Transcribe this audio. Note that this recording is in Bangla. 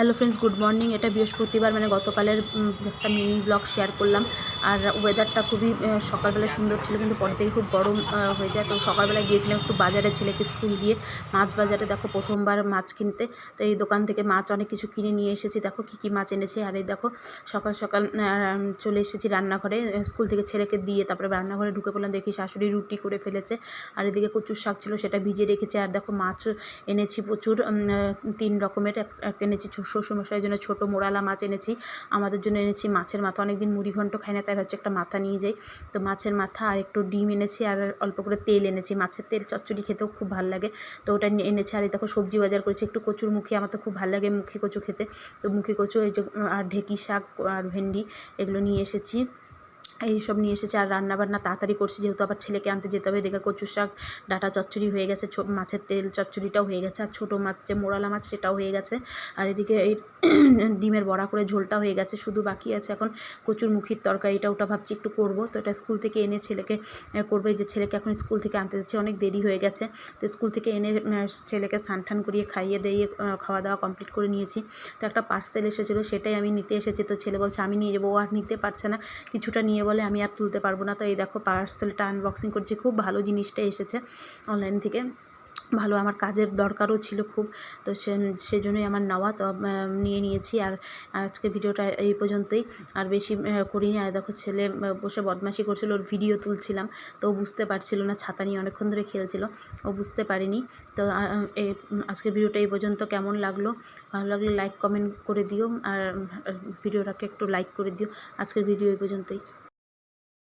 হ্যালো ফ্রেন্ডস গুড মর্নিং এটা বৃহস্পতিবার মানে গতকালের একটা মিনি ব্লগ শেয়ার করলাম। আর ওয়েদারটা খুবই সকালবেলা সুন্দর ছিল, কিন্তু পরে থেকে খুব গরম হয়ে যায়। তো সকালবেলা গিয়েছিলাম একটু বাজারে ছেলেকে স্কুল দিয়ে। মাছ বাজারে দেখো প্রথমবার মাছ কিনতে। তো এই দোকান থেকে মাছ অনেক কিছু কিনে নিয়ে এসেছি। দেখো কী কী মাছ এনেছে। আর এই দেখো সকাল সকাল চলে এসেছি রান্নাঘরে। স্কুল থেকে ছেলেকে দিয়ে তারপরে রান্নাঘরে ঢুকে পড়লাম। দেখি শাশুড়ি রুটি করে ফেলেছে। আর এদিকে কচুর শাক ছিল, সেটা ভিজিয়ে রেখেছে। আর দেখো মাছ এনেছি প্রচুর তিন রকমের। এক এনেছি শ্বশুরমশাইয়ের জন্য ছোটো মোড়ালা মাছ এনেছি, আমাদের জন্য এনেছি মাছের মাথা। অনেকদিন মুড়ি ঘন্ট খাই না, তাই ভাবছি একটা মাথা নিয়ে যাই। তো মাছের মাথা আর একটু ডিম এনেছি আর অল্প করে তেল এনেছি। মাছের তেল চচ্চড়ি খেতেও খুব ভালো লাগে। তো ওটা এনেছি আর দেখো সবজি বাজার করেছি, একটু কচুর মুখী আমার তো খুব ভালো লাগে মুখী কচু খেতে। তো মুখী কচু, এই যে, আর ঢেঁকি শাক আর ভেন্ডি এগুলো নিয়ে এসেছি। এইসব নিয়ে এসেছে আর রান্নাবান্না তাড়াতাড়ি করছি, যেহেতু আবার ছেলেকে আনতে যেতে হবে। দেখে কচু শাক, ডাটা চচ্চড়ি হয়ে গেছে মাছের তেল চচ্চড়িটাও হয়ে গেছে, আর ছোটো মাছ যে মোড়ালা মাছ সেটাও হয়ে গেছে। আর এদিকে এই ডিমের বড়া করে ঝোলটা হয়ে গেছে, শুধু বাকি আছে এখন কচুর মুখির তরকারিটা ওটা ভাবছি একটু করব। তো এটা স্কুল থেকে এনে ছেলেকে করব। যে ছেলেকে এখন স্কুল থেকে আনতে যাচ্ছে, অনেক দেরি হয়ে গেছে। তো স্কুল থেকে এনে ছেলেকে স্নান করিয়ে খাইয়ে দিয়ে খাওয়া দাওয়া কমপ্লিট করে নিয়েছি। তো একটা পার্সেল এসেছিল, সেটাই আমি নিতে এসেছি। তো ছেলে বলছে, আমি নিয়ে যাব। ও আর নিতে পারছে না, কিছুটা নিয়ে বলে, আমি আর তুলতে পারব না। তো এই দেখো, পার্সেলটা আনবক্সিং করছি, খুব ভালো জিনিসটা এসেছে অনলাইন থেকে। ভালো আমার কাজের দরকারও ছিল খুব, তো সে, সেজন্যই আমার নেওয়া, তো নিয়ে নিয়েছি। আর আজকে ভিডিওটা এই পর্যন্তই। আর বেশি করিনি। আর দেখো, ছেলে বসে বদমাশি করছিল, ওর ভিডিও তুলছিলাম। তো ও বুঝতে পারছিল না, ছাতা নিয়ে অনেকক্ষণ ধরে খেলছিল। ও বুঝতে পারিনি। তো আজকের ভিডিওটা এই পর্যন্ত। কেমন লাগল? ভালো লাগলে লাইক, কমেন্ট করে দিও। আর ভিডিওটাকে একটু লাইক করে দিও। আজকের ভিডিও এই পর্যন্তই।